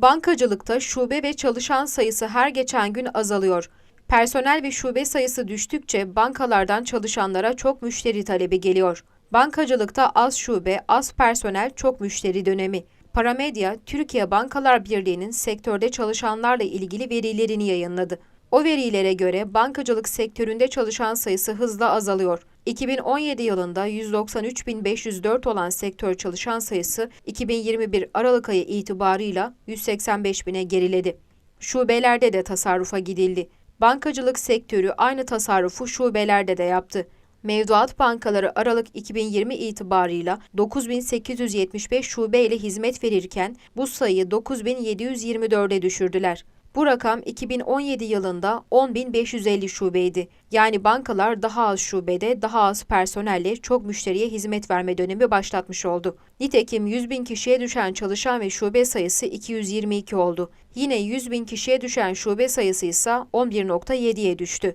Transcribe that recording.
Bankacılıkta şube ve çalışan sayısı her geçen gün azalıyor. Personel ve şube sayısı düştükçe bankalardan çalışanlara çok müşteri talebi geliyor. Bankacılıkta az şube, az personel, çok müşteri dönemi. Paramedya, Türkiye Bankalar Birliği'nin sektörde çalışanlarla ilgili verilerini yayınladı. O verilere göre bankacılık sektöründe çalışan sayısı hızla azalıyor. 2017 yılında 193.504 olan sektör çalışan sayısı 2021 Aralık ayı itibarıyla 185 bine geriledi. Şubelerde de tasarrufa gidildi. Bankacılık sektörü aynı tasarrufu şubelerde de yaptı. Mevduat bankaları Aralık 2020 itibarıyla 9875 şube ile hizmet verirken bu sayıyı 9724'e düşürdüler. Bu rakam 2017 yılında 10.550 şubeydi. Yani bankalar daha az şubede, daha az personelle çok müşteriye hizmet verme dönemi başlatmış oldu. Nitekim 100 bin kişiye düşen çalışan ve şube sayısı 222 oldu. Yine 100 bin kişiye düşen şube sayısı ise 11.7'ye düştü.